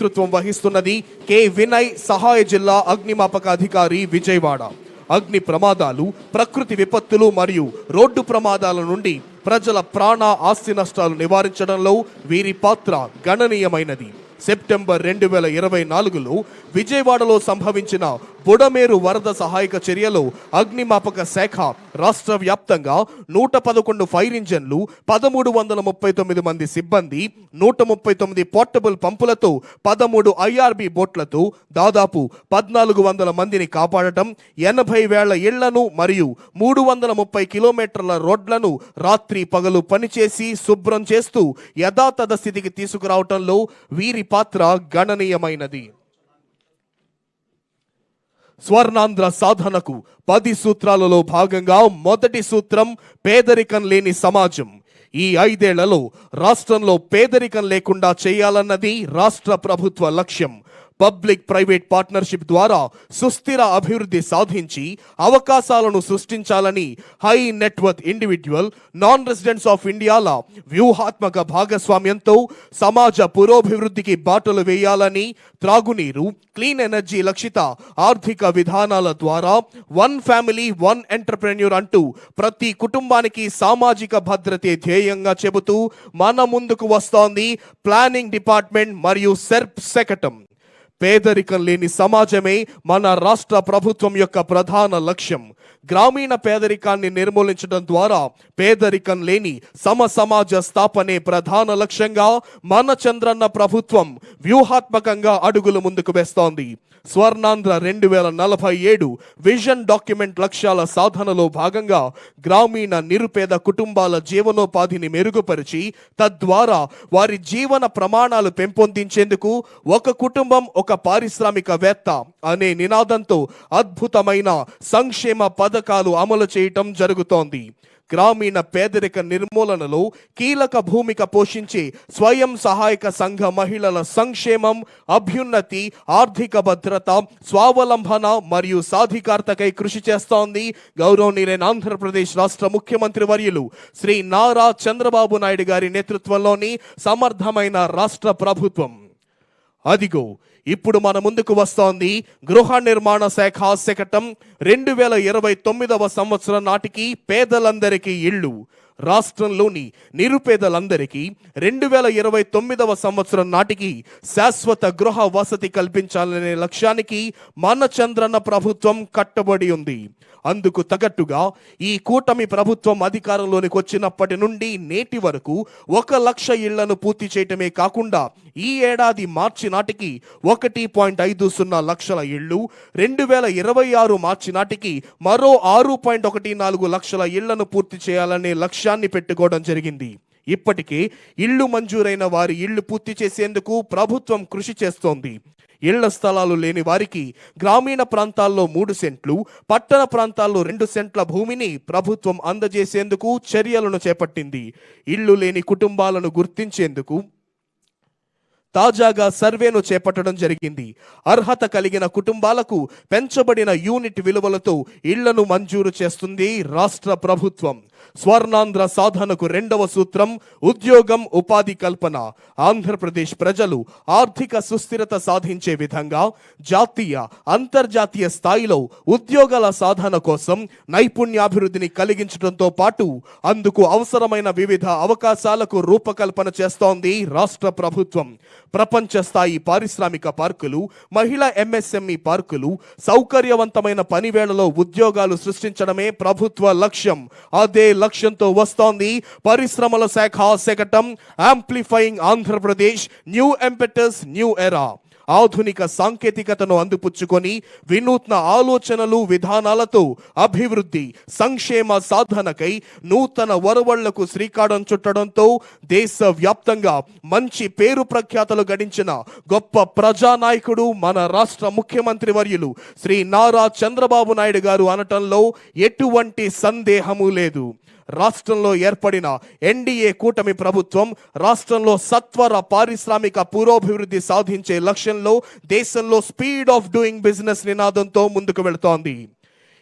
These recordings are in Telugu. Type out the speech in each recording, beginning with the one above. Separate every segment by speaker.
Speaker 1: నేతృత్వం వహిస్తున్నది కె. వినయ్ సహాయ జిల్లా అగ్నిమాపక అధికారి విజయవాడ. అగ్ని ప్రమాదాలు ప్రకృతి విపత్తులు మరియు రోడ్డు ప్రమాదాల నుండి ప్రజల ప్రాణ ఆస్తి నష్టాలు నివారించడంలో వీరి పాత్ర గణనీయమైనది. సెప్టెంబర్ రెండు వేల ఇరవై నాలుగులో విజయవాడలో సంభవించిన బుడమేరు వరద సహాయక చర్యలో అగ్నిమాపక శాఖ రాష్ట్ర వ్యాప్తంగా నూట పదకొండు ఫైర్ ఇంజన్లు పదమూడు వందల ముప్పై తొమ్మిది మంది సిబ్బంది నూట ముప్పై తొమ్మిది పోర్టబుల్ పంపులతో పదమూడు ఐఆర్బి బోట్లతో దాదాపు పద్నాలుగు వందల మందిని కాపాడటం ఎనభై వేల ఇళ్ళను మరియు మూడు వందల ముప్పై కిలోమీటర్ల రోడ్లను రాత్రి పగలు పనిచేసి శుభ్రం చేస్తూ యథాతథ స్థితికి తీసుకురావటంలో వీరి పాత్ర గణనీయమైనది. స్వర్ణాంధ్ర సాధనకు పది సూత్రాలలో భాగంగా మొదటి సూత్రం పేదరికం లేని సమాజం. ఈ ఐదేళ్ళలో రాష్ట్రంలో పేదరికం లేకుండా చేయాలన్నది రాష్ట్ర ప్రభుత్వ లక్ష్యం. పబ్లిక్ ప్రైవేట్ పార్ట్నర్షిప్ ద్వారా సుస్థిర అభివృద్ధి సాధించి అవకాశాలను సృష్టించాలని high net worth individual non residents of ఇండియాల వ్యూహాత్మక భాగస్వామ్యంతో సమాజ పురోభివృద్ధికి బాటలు వేయాలని త్రాగునీరు క్లీన్ ఎనర్జీ లక్షిత ఆర్థిక విధానాల ద్వారా వన్ ఫ్యామిలీ వన్ ఎంటర్ప్రెన్యూర్ అంటూ ప్రతి కుటుంబానికి సామాజిక భద్రతే ధ్యేయంగా చెబుతూ మన ముందుకు వస్తోంది ప్లానింగ్ డిపార్ట్మెంట్ మరియు సెర్ప్ శకటం. పేదరికం లేని సమాజమే మన రాష్ట్ర ప్రభుత్వం యొక్క ప్రధాన లక్ష్యం. గ్రామీణ పేదరికాన్ని నిర్మూలించడం ద్వారా పేదరికం లేని సమ సమాజ స్థాపనే ప్రధాన లక్ష్యంగా మన చంద్రన్న ప్రభుత్వం వ్యూహాత్మకంగా అడుగులు ముందుకు వేస్తోంది. స్వర్ణాంధ్ర రెండు వేల నలభై ఏడు విజన్ డాక్యుమెంట్ లక్ష్యాల సాధనలో భాగంగా గ్రామీణ నిరుపేద కుటుంబాల జీవనోపాధిని మెరుగుపరిచి తద్వారా వారి జీవన ప్రమాణాలు పెంపొందించేందుకు ఒక కుటుంబం ఒక పారిశ్రామికవేత్త అనే నినాదంతో అద్భుతమైన సంక్షేమ పథకాలు అమలు చేయటం జరుగుతోంది. గ్రామీణ పేదరిక నిర్మూలనలో కీలక భూమిక పోషించే స్వయం సహాయక సంఘ మహిళల సంక్షేమం అభ్యున్నతి ఆర్థిక భద్రత స్వావలంబన మరియు సాధికారతకై కృషి చేస్తోంది. గౌరవనీయులైన ఆంధ్రప్రదేశ్ రాష్ట్ర ముఖ్యమంత్రి వర్యులు శ్రీ నారా చంద్రబాబు నాయుడు గారి నేతృత్వంలోని సమర్థమైన రాష్ట్ర ప్రభుత్వం. అదిగో ఇప్పుడు మన ముందుకు వస్తోంది గృహ నిర్మాణ శాఖ శకటం రెండు వేల ఇరవై తొమ్మిదవ సంవత్సరం నాటికి పేదలందరికీ ఇళ్ళు. రాష్ట్రంలోని నిరుపేదలందరికీ రెండు వేల ఇరవై తొమ్మిదవ సంవత్సరం నాటికి శాశ్వత గృహ వసతి కల్పించాలనే లక్ష్యానికి మన చంద్రన్న ప్రభుత్వం కట్టబడి ఉంది. అందుకు తగట్టుగా ఈ కూటమి ప్రభుత్వం అధికారంలోనికి వచ్చినప్పటి నుండి నేటి వరకు ఒక లక్ష ఇళ్ళను పూర్తి చేయటమే కాకుండా ఈ ఏడాది మార్చి నాటికి ఒకటి పాయింట్ ఐదు సున్నా లక్షల ఇళ్ళు రెండు వేల ఇరవై ఆరు మార్చి నాటికి మరో ఆరు పాయింట్ ఒకటి నాలుగు లక్షల ఇళ్ళను పూర్తి చేయాలనే లక్ష్యాన్ని పెట్టుకోవడం జరిగింది. ఇప్పటికే ఇళ్ళు మంజూరైన వారి ఇళ్ళు పూర్తి చేసేందుకు ప్రభుత్వం కృషి చేస్తోంది. ఇళ్ళ స్థలాలు లేని వారికి గ్రామీణ ప్రాంతాల్లో మూడు సెంట్లు పట్టణ ప్రాంతాల్లో రెండు సెంట్ల భూమిని ప్రభుత్వం అందజేసేందుకు చర్యలను చేపట్టింది. ఇళ్ళు లేని కుటుంబాలను గుర్తించేందుకు తాజాగా సర్వేను చేపట్టడం జరిగింది. అర్హత కలిగిన కుటుంబాలకు పెంచబడిన యూనిట్ విలువలతో ఇళ్ళను మంజూరు చేస్తుంది రాష్ట్ర ప్రభుత్వం. స్వర్ణాంధ్ర సాధనకు రెండవ సూత్రం ఉద్యోగం ఉపాధి కల్పన. ఆంధ్రప్రదేశ్ ప్రజలు ఆర్థిక సుస్థిరత సాధించే విధంగా జాతీయ అంతర్జాతీయ స్థాయిలో ఉద్యోగాల సాధన కోసం నైపుణ్యాభివృద్ధిని కలిగించడంతో పాటు అందుకు అవసరమైన వివిధ అవకాశాలకు రూపకల్పన చేస్తోంది రాష్ట్ర ప్రభుత్వం. ప్రపంచ స్థాయి పారిశ్రామిక పార్కులు మహిళా ఎంఎస్ఎంఈ పార్కులు సౌకర్యవంతమైన పనివేళలో ఉద్యోగాలు సృష్టించడమే ప్రభుత్వ లక్ష్యం. అదే లక్ష్యంతో వస్తోంది. పరిశ్రమల శాఖ శకటం amplifying Andhra Pradesh new impetus new era ఆధునిక సాంకేతికతను అందిపుచ్చుకొని వినూత్న ఆలోచనలు విధానాలతో అభివృద్ధి సంక్షేమ సాధనకై నూతన వరవళ్ళకు శ్రీకారం చుట్టడంతో దేశవ్యాప్తంగా మంచి పేరు ప్రఖ్యాతలు గడించిన గొప్ప ప్రజానాయకుడు మన రాష్ట్ర ముఖ్యమంత్రి వర్యులు శ్రీ నారా చంద్రబాబు నాయుడు గారు అనటంలో ఎటువంటి సందేహము లేదు. రాష్ట్రంలో ఏర్పడిన ఎన్డీఏ కూటమి ప్రభుత్వం రాష్ట్రంలో సత్వర పారిశ్రామిక పురోభివృద్ధి సాధించే లక్ష్యంలో దేశంలో స్పీడ్ ఆఫ్ డూయింగ్ బిజినెస్ నినాదంతో ముందుకు వెళుతోంది.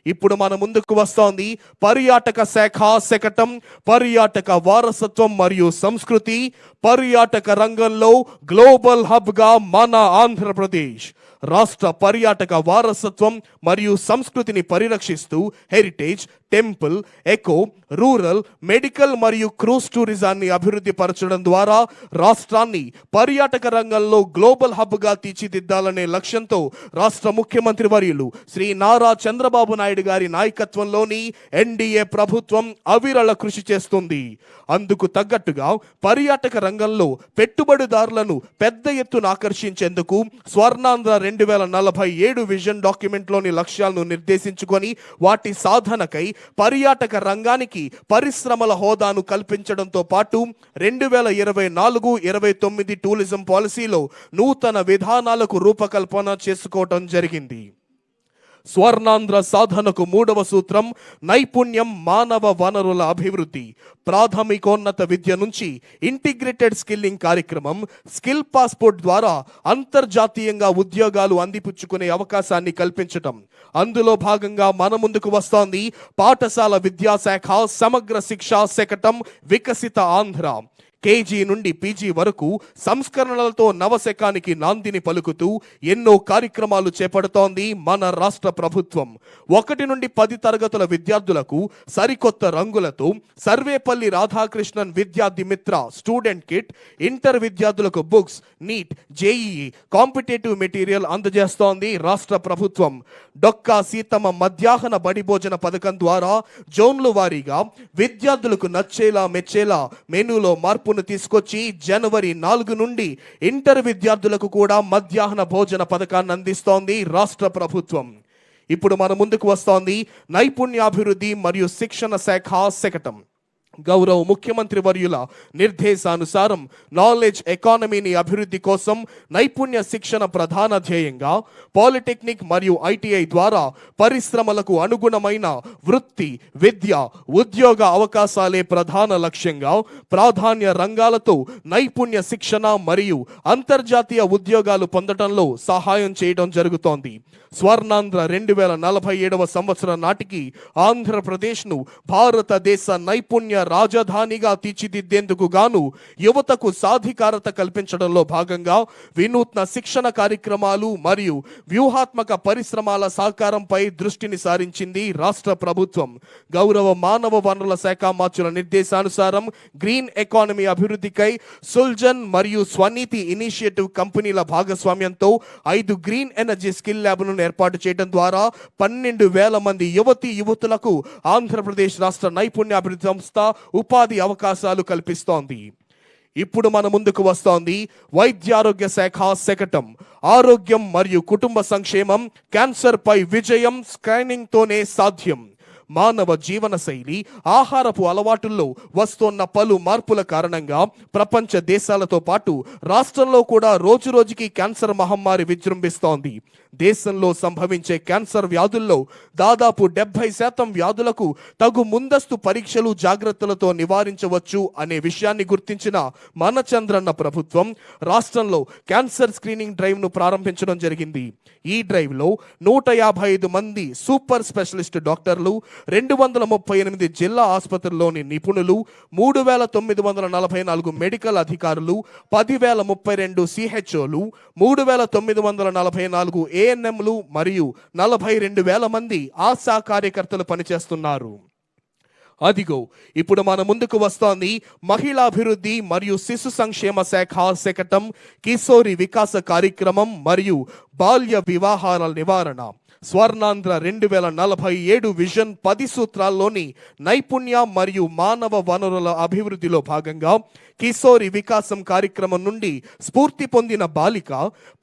Speaker 1: ఇప్పుడు మన ముందుకు వస్తోంది పర్యాటక శాఖ శకటం పర్యాటక వారసత్వం మరియు సంస్కృతి పర్యాటక రంగంలో గ్లోబల్ హబ్గా మన ఆంధ్రప్రదేశ్. రాష్ట్ర పర్యాటక వారసత్వం మరియు సంస్కృతిని పరిరక్షిస్తూ heritage temple eco rural medical మరియు క్రూజ్ టూరిజాన్ని అభివృద్ధి పరచడం ద్వారా రాష్ట్రాన్ని పర్యాటక రంగంలో గ్లోబల్ హబ్గా తీర్చిదిద్దాలనే లక్ష్యంతో రాష్ట్ర ముఖ్యమంత్రి వర్యులు శ్రీ నారా చంద్రబాబు నాయుడు గారి నాయకత్వంలోని ఎన్డీఏ ప్రభుత్వం అవిరళ కృషి చేస్తుంది. అందుకు తగ్గట్టుగా పర్యాటక రంగంలో పెట్టుబడిదారులను పెద్ద ఎత్తున ఆకర్షించేందుకు స్వర్ణాంధ్ర రెండు వేల నలభై ఏడు విజన్ డాక్యుమెంట్లోని లక్ష్యాలను నిర్దేశించుకొని వాటి సాధనకై పర్యాటక రంగానికి పరిశ్రమల హోదాను కల్పించడంతో పాటు రెండు వేల ఇరవై నాలుగు ఇరవై తొమ్మిది టూరిజం పాలసీలో నూతన విధానాలకు రూపకల్పన చేసుకోవటం జరిగింది. స్వర్ణాంధ్ర సాధనకు మూడవ సూత్రం నైపుణ్యం మానవ వనరుల అభివృద్ధి. ప్రాథమికోన్నత విద్య నుంచి ఇంటిగ్రేటెడ్ స్కిల్లింగ్ కార్యక్రమం స్కిల్ పాస్పోర్ట్ ద్వారా అంతర్జాతీయంగా ఉద్యోగాలు అందిపుచ్చుకునే అవకాశాన్ని కల్పించటం. అందులో భాగంగా మన ముందుకు వస్తోంది పాఠశాల విద్యాశాఖ సమగ్ర శిక్షా శకటం వికసిత ఆంధ్ర. కేజీ నుండి పీజీ వరకు సంస్కరణలతో నవశకానికి నాందిని పలుకుతూ ఎన్నో కార్యక్రమాలు చేపడుతోంది మన రాష్ట్ర ప్రభుత్వం. ఒకటి నుండి పది తరగతుల విద్యార్థులకు సరికొత్త రంగులతో Sarvepalli Radhakrishnan Vidyarthi Mitra student kit inter విద్యార్థులకు books NEET JEE competitive material అందజేస్తోంది రాష్ట్ర ప్రభుత్వం. డొక్కా సీతమ్మ మధ్యాహ్న బడి భోజన పథకం ద్వారా జోన్లు వారీగా విద్యార్థులకు నచ్చేలా మెచ్చేలా మెనూలో మార్పును తీసుకొచ్చి జనవరి నాలుగు నుండి ఇంటర్ విద్యార్థులకు కూడా మధ్యాహ్న భోజన పథకాన్ని అందిస్తోంది రాష్ట్ర ప్రభుత్వం. ఇప్పుడు మన ముందుకు వస్తోంది నైపుణ్యాభివృద్ధి మరియు శిక్షణ శాఖ శకటం. గౌరవ ముఖ్యమంత్రి వర్యుల నిర్దేశానుసారం నాలెడ్జ్ ఎకానమీని అభివృద్ధి కోసం నైపుణ్య శిక్షణ ప్రధాన ధ్యేయంగా పాలిటెక్నిక్ మరియు ఐటీఐ ద్వారా పరిశ్రమలకు అనుగుణమైన వృత్తి విద్య ఉద్యోగ అవకాశాలే ప్రధాన లక్ష్యంగా ప్రాధాన్య రంగాలతో నైపుణ్య శిక్షణ మరియు అంతర్జాతీయ ఉద్యోగాలు పొందడంలో సహాయం చేయడం జరుగుతోంది. స్వర్ణాంధ్ర రెండు వేల నలభై ఏడవ సంవత్సరం నాటికి ఆంధ్రప్రదేశ్ను భారతదేశ నైపుణ్య రాజధానిగా తీర్చిదిద్దేందుకు గాను యువతకు సాధికారత కల్పించడంలో భాగంగా వినూత్న శిక్షణ కార్యక్రమాలు మరియు వ్యూహాత్మక పరిశ్రమల సహకారంపై దృష్టిని సారించింది రాష్ట్ర ప్రభుత్వం. గౌరవ మానవ వనరుల శాఖ మార్చుల నిర్దేశానుసారం గ్రీన్ ఎకానమీ అభివృద్ధికై సుల్జన్ మరియు స్వనీతి ఇనిషియేటివ్ కంపెనీల భాగస్వామ్యంతో ఐదు గ్రీన్ ఎనర్జీ స్కిల్ ల్యాబ్లను ఏర్పాటు చేయడం ద్వారా పన్నెండు వేల మంది యువతి యువతులకు ఆంధ్రప్రదేశ్ రాష్ట్ర నైపుణ్యాభివృద్ధి సంస్థ ఉపాధి అవకాశాలు కల్పిస్తోంది. ఇప్పుడు మన ముందుకు వస్తోంది వైద్యారోగ్య శాఖ శకటం. ఆరోగ్యం మరియు కుటుంబ సంక్షేమం క్యాన్సర్ పై విజయం స్క్రీనింగ్తోనే సాధ్యం. మానవ జీవన శైలి ఆహారపు అలవాటుల్లో వస్తున్న పలు మార్పుల కారణంగా ప్రపంచ దేశాలతో పాటు రాష్ట్రంలో కూడా రోజు రోజుకి క్యాన్సర్ మహమ్మారి విజృంభిస్తోంది. దేశంలో సంభవించే క్యాన్సర్ వ్యాధుల్లో దాదాపు డెబ్బై శాతం వ్యాధులకు తగు ముందస్తు పరీక్షలు జాగ్రత్తలతో నివారించవచ్చు అనే విషయాన్ని గుర్తించిన మనచంద్రన్న ప్రభుత్వం రాష్ట్రంలో క్యాన్సర్ స్క్రీనింగ్ డ్రైవ్ను ప్రారంభించడం జరిగింది. ఈ డ్రైవ్లో నూట యాభై ఐదు మంది సూపర్ స్పెషలిస్ట్ డాక్టర్లు రెండు వందల ముప్పై ఎనిమిది జిల్లా ఆసుపత్రుల్లోని నిపుణులు మూడు వేల తొమ్మిది వందల నలభై నాలుగు మెడికల్ అధికారులు పదివేల ముప్పై రెండు సిహెచ్ఓలు మూడు వేల తొమ్మిది వందల నలభై నాలుగు ఏఎన్ఎంలు మరియు నలభై రెండు వేల మంది ఆశా కార్యకర్తలు పనిచేస్తున్నారు. అదిగో ఇప్పుడు మన ముందుకు వస్తోంది మహిళాభివృద్ధి మరియు శిశు సంక్షేమ శాఖ శకటం కిశోరి వికాస కార్యక్రమం మరియు బాల్య వివాహాల నివారణ. స్వర్ణాంధ్ర రెండు వేల నలభై ఏడు విజన్ పది సూత్రాల్లోని నైపుణ్య మరియు మానవ వనరుల అభివృద్ధిలో భాగంగా కిశోరి వికాసం కార్యక్రమం నుండి స్ఫూర్తి పొందిన బాలిక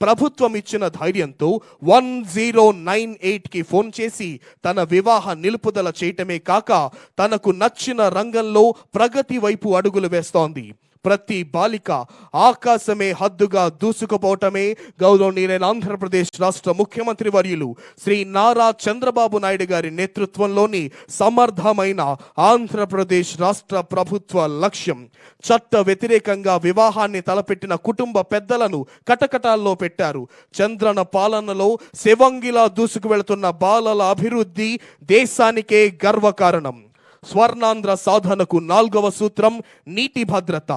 Speaker 1: ప్రభుత్వం ఇచ్చిన ధైర్యంతో వన్ జీరో నైన్ ఎయిట్కి ఫోన్ చేసి తన వివాహ నిలుపుదల చేయటమే కాక తనకు నచ్చిన రంగంలో ప్రగతి వైపు అడుగులు వేస్తోంది. ప్రతి బాలిక ఆకాశమే హద్దుగా దూసుకుపోవటమే గౌరవనీయులైన ఆంధ్రప్రదేశ్ రాష్ట్ర ముఖ్యమంత్రి వర్యులు శ్రీ నారా చంద్రబాబు నాయుడు గారి నేతృత్వంలోని సమర్థమైన ఆంధ్రప్రదేశ్ రాష్ట్ర ప్రభుత్వ లక్ష్యం. చట్ట వ్యతిరేకంగా వివాహాన్ని తలపెట్టిన కుటుంబ పెద్దలను కటకటాల్లో పెట్టారు. చంద్రన పాలనలో శివంగిలా దూసుకు వెళుతున్న బాలల అభివృద్ధి దేశానికే గర్వకారణం. స్వర్ణాంధ్ర సాధనకు నాల్గవ సూత్రం నీటి భద్రత.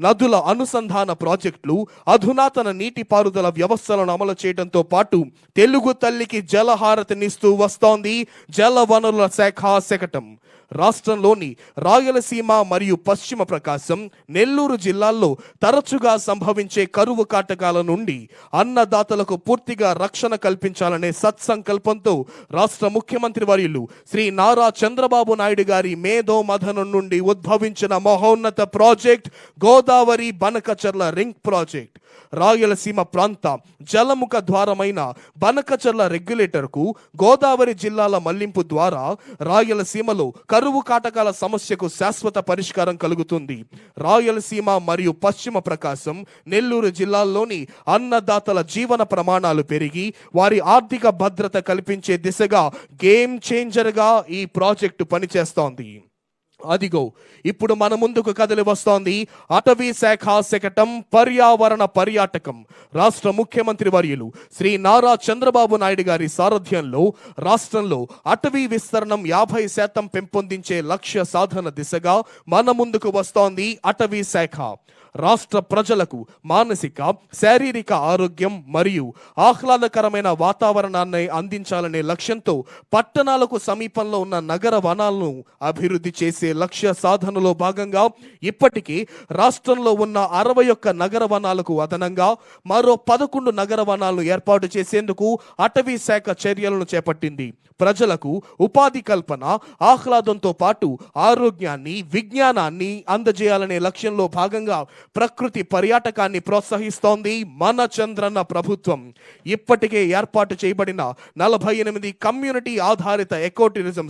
Speaker 1: నదుల అనుసంధాన ప్రాజెక్టులు అధునాతన నీటిపారుదల వ్యవస్థలను అమలు చేయడంతో పాటు తెలుగు తల్లికి జలహారతినిస్తూ వస్తోంది జల వనరుల శాఖ శకటం. రాష్ట్రంలోని రాయలసీమ మరియు పశ్చిమ ప్రకాశం నెల్లూరు జిల్లాల్లో తరచుగా సంభవించే కరువు కాటకాల నుండి అన్నదాతలకు పూర్తిగా రక్షణ కల్పించాలనే సత్సంకల్పంతో రాష్ట్ర ముఖ్యమంత్రి వర్యులు శ్రీ నారా చంద్రబాబు నాయుడు గారి మేధో మథనం నుండి ఉద్భవించిన మహోన్నత project Godavari Banakacherla ring project. Rayalaseema ప్రాంత జలముఖ ద్వారమైన బనకచర్ల రెగ్యులేటర్కు గోదావరి జిల్లాల మళ్ళింపు ద్వారా రాయలసీమలో కరువు కాటకాల సమస్యకు శాశ్వత పరిష్కారం కలుగుతుంది. రాయలసీమ మరియు పశ్చిమ ప్రకాశం నెల్లూరు జిల్లాల్లోని అన్నదాతల జీవన ప్రమాణాలు పెరిగి వారి ఆర్థిక భద్రత కల్పించే దిశగా గేమ్ చేంజర్గా ఈ ప్రాజెక్టు పనిచేస్తోంది. అదిగో ఇప్పుడు మన ముందుకు కదిలి వస్తోంది అటవీ శాఖ శకటం పర్యావరణ పర్యాటకం. రాష్ట్ర ముఖ్యమంత్రి వర్యులు శ్రీ నారా చంద్రబాబు నాయుడు గారి సారథ్యంలో రాష్ట్రంలో అటవీ విస్తరణం యాభై శాతం పెంపొందించే లక్ష్య సాధన దిశగా మన ముందుకు వస్తోంది అటవీ శాఖ. రాష్ట్ర ప్రజలకు మానసిక శారీరక ఆరోగ్యం మరియు ఆహ్లాదకరమైన వాతావరణాన్ని అందించాలనే లక్ష్యంతో పట్టణాలకు సమీపంలో ఉన్న నగర వనాలను అభివృద్ధి చేసే లక్ష్య సాధనలో భాగంగా ఇప్పటికీ రాష్ట్రంలో ఉన్న అరవై ఒక్క నగర వనాలకు అదనంగా మరో పదకొండు నగర వనాలను ఏర్పాటు చేసేందుకు అటవీ శాఖ చర్యలను చేపట్టింది. ప్రజలకు ఉపాధి కల్పన ఆహ్లాదంతో పాటు ఆరోగ్యాన్ని విజ్ఞానాన్ని అందజేయాలనే లక్ష్యంలో భాగంగా ప్రకృతి పర్యాటకాన్ని ప్రోత్సహిస్తోంది మన చంద్రన్న ప్రభుత్వం. ఇప్పటికే ఏర్పాటు చేయబడిన నలభై ఎనిమిది కమ్యూనిటీ ఆధారిత ఎకో టూరిజం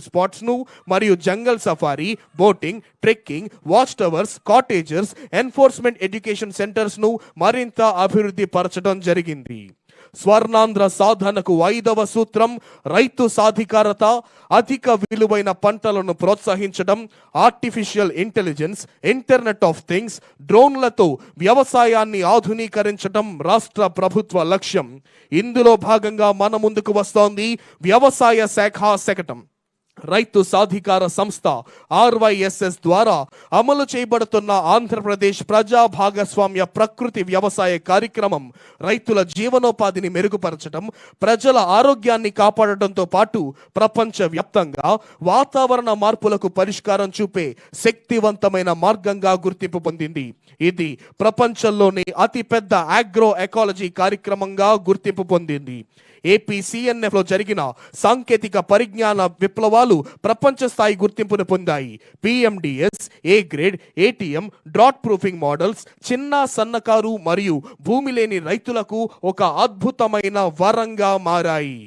Speaker 1: మరియు jungle safari boating trekking watch towers cottages enforcement education సెంటర్స్ను మరింత అభివృద్ధి పరచడం జరిగింది. స్వర్ణాంధ్ర సాధనకు ఐదవ సూత్రం రైతు సాధికారత అధిక విలువైన పంటలను ప్రోత్సహించడం artificial intelligence internet of things డ్రోన్లతో వ్యవసాయాన్ని ఆధునీకరించడం రాష్ట్ర ప్రభుత్వ లక్ష్యం. ఇందులో భాగంగా మన ముందుకు వస్తోంది వ్యవసాయ శాఖ శకటం. రైతు సాధికార సంస్థ ఆర్వైఎస్ఎస్ ద్వారా అమలు చేయబడుతున్న ఆంధ్రప్రదేశ్ ప్రజా భాగస్వామ్య ప్రకృతి వ్యవసాయ కార్యక్రమం రైతుల జీవనోపాధిని మెరుగుపరచడం ప్రజల ఆరోగ్యాన్ని కాపాడటంతో పాటు ప్రపంచ వ్యాప్తంగా వాతావరణ మార్పులకు పరిష్కారం చూపే శక్తివంతమైన మార్గంగా గుర్తింపు పొందింది. ఇది ప్రపంచంలోని అతిపెద్ద ఆగ్రో ఎకాలజీ కార్యక్రమంగా గుర్తింపు పొందింది. ఏపీసీఎన్ఎఫ్లో జరిగిన సాంకేతిక పరిజ్ఞాన విప్లవాలు ప్రపంచ స్థాయి గుర్తింపును పొందాయి. PMDS A grade ATM drought proofing models చిన్న సన్నకారు మరియు భూమి లేని రైతులకు ఒక అద్భుతమైన వరంగా మారాయి.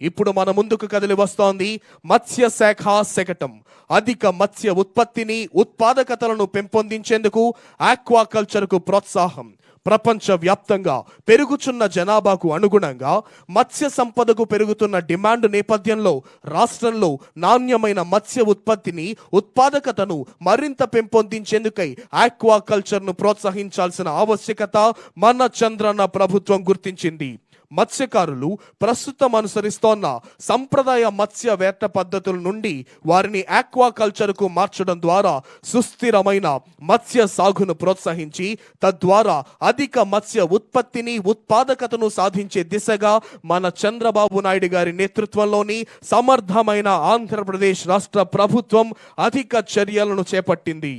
Speaker 1: ఇప్పుడు మన ముందుకు కదిలి వస్తోంది మత్స్య శాఖ శకటం. అధిక మత్స్య ఉత్పత్తిని ఉత్పాదకతలను పెంపొందించేందుకు ఆక్వాకల్చర్కు ప్రోత్సాహం. ప్రపంచ వ్యాప్తంగా పెరుగుచున్న జనాభాకు అనుగుణంగా మత్స్య సంపదకు పెరుగుతున్న డిమాండ్ నేపథ్యంలో రాష్ట్రంలో నాణ్యమైన మత్స్య ఉత్పత్తిని ఉత్పాదకతను మరింత పెంపొందించేందుకై ఆక్వాకల్చర్ను ప్రోత్సహించాల్సిన ఆవశ్యకత మన చంద్రన్న ప్రభుత్వం గుర్తించింది. మత్స్యకారులు ప్రస్తుతం అనుసరిస్తోన్న సంప్రదాయ మత్స్య వేట పద్ధతుల నుండి వారిని ఆక్వాకల్చర్కు మార్చడం ద్వారా సుస్థిరమైన మత్స్య సాగును ప్రోత్సహించి తద్వారా అధిక మత్స్య ఉత్పత్తిని ఉత్పాదకతను సాధించే దిశగా మన చంద్రబాబు నాయుడు గారి నేతృత్వంలోని సమర్థమైన ఆంధ్రప్రదేశ్ రాష్ట్ర ప్రభుత్వం అధిక చర్యలను చేపట్టింది.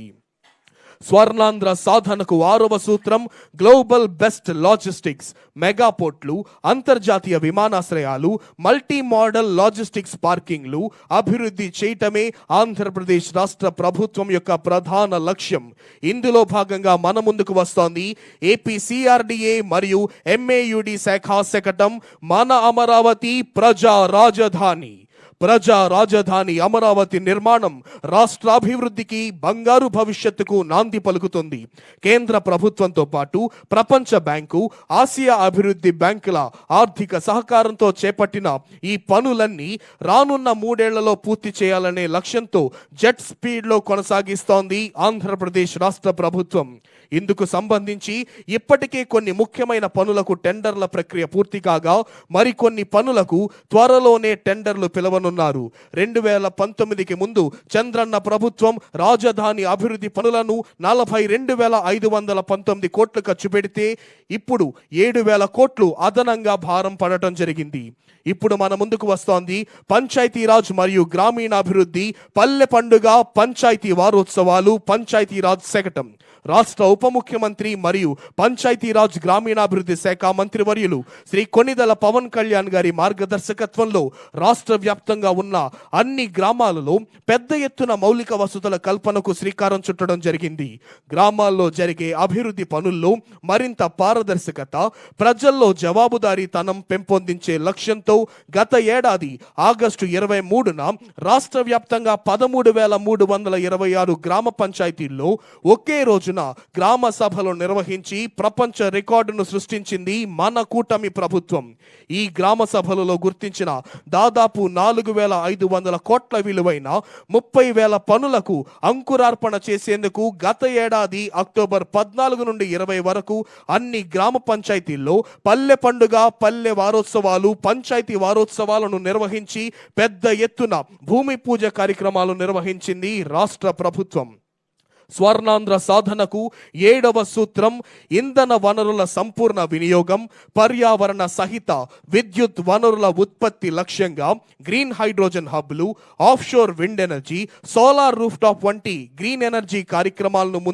Speaker 1: స్వర్ణాంధ్ర సాధనకు ఆరవ సూత్రం గ్లోబల్ బెస్ట్ లాజిస్టిక్స్ మెగాపోర్ట్లు అంతర్జాతీయ విమానాశ్రయాలు మల్టీ మోడల్ లాజిస్టిక్స్ పార్కింగ్లు అభివృద్ధి చేయటమే ఆంధ్రప్రదేశ్ రాష్ట్ర ప్రభుత్వం యొక్క ప్రధాన లక్ష్యం. ఇందులో భాగంగా మన ముందుకు వస్తోంది ఏపీ సిఆర్డిఏ మరియు ఎంఏయుడి శాఖ శకటం మన అమరావతి ప్రజా రాజధాని. ప్రజా రాజధాని అమరావతి నిర్మాణం రాష్ట్రాభివృద్ధికి బంగారు భవిష్యత్తుకు నాంది పలుకుతుంది. కేంద్ర ప్రభుత్వంతో పాటు ప్రపంచ బ్యాంకు ఆసియా అభివృద్ధి బ్యాంకుల ఆర్థిక సహకారంతో చేపట్టిన ఈ పనులన్నీ రానున్న మూడేళ్ళలో పూర్తి చేయాలనే లక్ష్యంతో జెట్ స్పీడ్లో కొనసాగిస్తోంది ఆంధ్రప్రదేశ్ రాష్ట్ర ప్రభుత్వం. ఇందుకు సంబంధించి ఇప్పటికే కొన్ని ముఖ్యమైన పనులకు టెండర్ల ప్రక్రియ పూర్తి కాగా మరికొన్ని పనులకు త్వరలోనే టెండర్లు పిలవనున్నారు. రెండు వేల పంతొమ్మిదికి ముందు చంద్రన్న ప్రభుత్వం రాజధాని అభివృద్ధి పనులను నలభై రెండు వేల ఐదు వందల పంతొమ్మిది కోట్లు ఖర్చు పెడితే ఇప్పుడు ఏడు వేల కోట్లు అదనంగా భారం పడటం జరిగింది. ఇప్పుడు మన ముందుకు వస్తోంది పంచాయతీరాజ్ మరియు గ్రామీణాభివృద్ధి పల్లె పండుగ పంచాయతీ వారోత్సవాలు పంచాయతీరాజ్ శకటం. రాష్ట్ర ఉప ముఖ్యమంత్రి మరియు పంచాయతీరాజ్ గ్రామీణాభివృద్ధి శాఖ మంత్రివర్యులు శ్రీ కొన్నిదల పవన్ కళ్యాణ్ గారి మార్గదర్శకత్వంలో రాష్ట్ర వ్యాప్తంగా ఉన్న అన్ని గ్రామాలలో పెద్ద ఎత్తున మౌలిక వసతుల కల్పనకు శ్రీకారం చుట్టడం జరిగింది. గ్రామాల్లో జరిగే అభివృద్ధి పనుల్లో మరింత పారదర్శకత ప్రజల్లో జవాబుదారీతనం పెంపొందించే లక్ష్యంతో గత ఏడాది ఆగస్టు ఇరవై మూడున రాష్ట్ర వ్యాప్తంగా పదమూడు వేల మూడు వందల ఇరవై ఆరు గ్రామ పంచాయతీల్లో ఒకే రోజున గ్రామ సభలు నిర్వహించి ప్రపంచ రికార్డును సృష్టించింది మన కూటమి ప్రభుత్వం. ఈ గ్రామ సభలలో గుర్తించిన దాదాపు నాలుగు వేల ఐదు వందల కోట్ల విలువైన ముప్పై వేల పనులకు అంకురార్పణ చేసేందుకు గత ఏడాది అక్టోబర్ పద్నాలుగు నుండి ఇరవై వరకు అన్ని గ్రామ పంచాయతీల్లో పల్లె పండుగ పల్లె వారోత్సవాలు పంచాయతీ వారోత్సవాలను నిర్వహించి పెద్ద ఎత్తున భూమి పూజ కార్యక్రమాలు నిర్వహించింది రాష్ట్ర ప్రభుత్వం. స్వర్ణాంధ్ర సాధనకు ఏడవ సూత్రం ఇంధన వనరుల సంపూర్ణ వినియోగం పర్యావరణ సహిత విద్యుత్ వనరుల ఉత్పత్తి లక్ష్యంగా green hydrogen హబ్లు offshore wind energy solar rooftop వంటి గ్రీన్ ఎనర్జీ కార్యక్రమాలను ముందు